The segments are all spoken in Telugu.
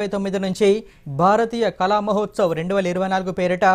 ఇరవై తొమ్మిది నుంచి భారతీయ కళా మహోత్సవ్ రెండు వేల ఇరవై నాలుగు పేరిట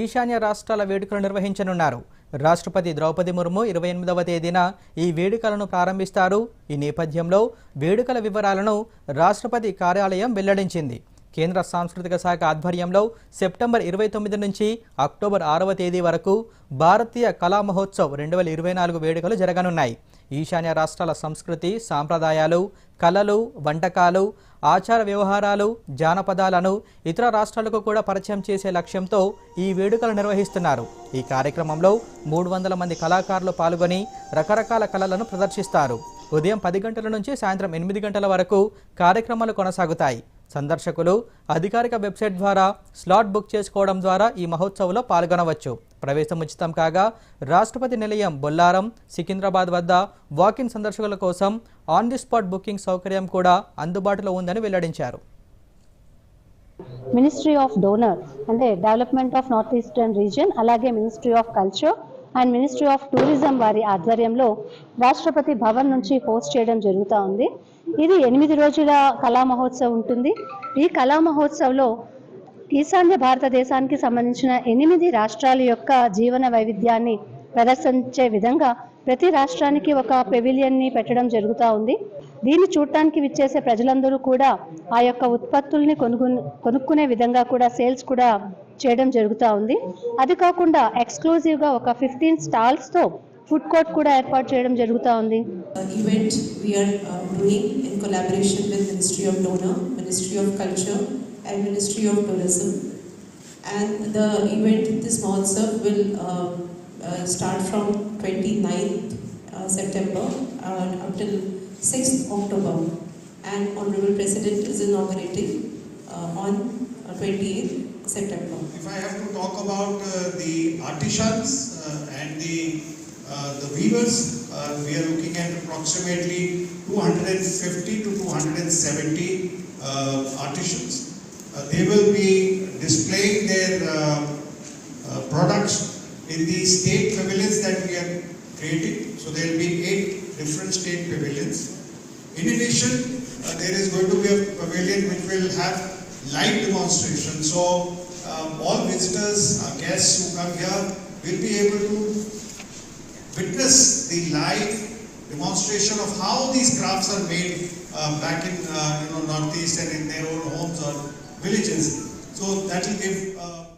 ఈశాన్య రాష్ట్రాల వేడుకలు నిర్వహించనున్నారు. రాష్ట్రపతి ద్రౌపది ముర్ము ఇరవై ఎనిమిదవ తేదీన ఈ వేడుకలను ప్రారంభిస్తారు. ఈ నేపథ్యంలో వేడుకల వివరాలను రాష్ట్రపతి కార్యాలయం వెల్లడించింది. కేంద్ర సాంస్కృతిక శాఖ ఆధ్వర్యంలో సెప్టెంబర్ ఇరవై తొమ్మిది నుంచి అక్టోబర్ ఆరవ తేదీ వరకు భారతీయ కళా మహోత్సవ్ రెండు వేల ఇరవై నాలుగు వేడుకలు జరగనున్నాయి. ఈశాన్య రాష్ట్రాల సంస్కృతి సాంప్రదాయాలు కళలు వంటకాలు ఆచార వ్యవహారాలు జానపదాలను ఇతర రాష్ట్రాలకు కూడా పరిచయం చేసే లక్ష్యంతో ఈ వేడుకలు నిర్వహిస్తున్నారు. ఈ కార్యక్రమంలో మూడు వందల మంది కళాకారులు పాల్గొని రకరకాల కళలను ప్రదర్శిస్తారు. ఉదయం పది గంటల నుంచి సాయంత్రం ఎనిమిది గంటల వరకు కార్యక్రమాలు కొనసాగుతాయి. సందర్శకులు అధికారిక వెబ్సైట్ ద్వారా స్లాట్ బుక్ చేసుకోవడం ద్వారా ఈ మహోత్సవంలో పాల్గొనవచ్చు. ప్రవేశం ఉచితం కాగా రాష్ట్రపతి నిలయం బొల్లారం సికింద్రాబాద్ వద్ద వాకిన్ సందర్శకుల కోసం ఆన్ ది స్పాట్ బుకింగ్ సౌకర్యం కూడా అందుబాటులో ఉందని వెల్లడించారు. మినిస్ట్రీ ఆఫ్ డోనర్ అంటే development of north eastern region అలాగే ministry of culture and ministry of tourism వారి ఆధ్వర్యంలో రాష్ట్రపతి భవన్ నుంచి హోస్ట్ చేయడం జరుగుతూ ఉంది. ఇది ఎనిమిది రోజుల కళా మహోత్సవం ఉంటుంది. ఈ కళా మహోత్సవంలో ఈశాన్య భారతదేశానికి సంబంధించిన ఎనిమిది రాష్ట్రాల యొక్క జీవన వైవిధ్యాన్ని ప్రదర్శించే విధంగా ప్రతి రాష్ట్రానికి ఒక పెవిలియన్ని పెట్టడం జరుగుతూ ఉంది. దీన్ని చూడటానికి విచ్చేసే ప్రజలందరూ కూడా ఆ యొక్క ఉత్పత్తుల్ని కొనుగొని కొనుక్కునే విధంగా కూడా సేల్స్ కూడా చేయడం జరుగుతూ ఉంది. అది కాకుండా ఎక్స్క్లూజివ్గా ఒక ఫిఫ్టీన్ స్టాల్స్తో ఫుడ్ కోర్ట్ కూడా ఏర్పాటు చేయడం జరుగుతూ ఉంది. Event we are doing in collaboration with ministry of Ministry ministry of culture and Ministry of Tourism. And the event, this Mahotsav will uh, uh, start from 29th uh, September uh, until 6th October. And Honorable President is inaugurating uh, on uh, 28th September. If I have to talk about uh, the artisans uh, and the uh, the weavers, uh, we are looking at approximately 250 to 270 uh, artisans. Uh, they will be displaying their uh, uh, products in the state pavilions that we are creating. So there will be eight different state pavilions. In addition, uh, there is going to be a pavilion which will have live demonstration. So um, all visitors, uh, guests who come here will be able to witness the live demonstration of how these crafts are made uh, back in you know northeast and in their own homes or villages. So that will give. Uh,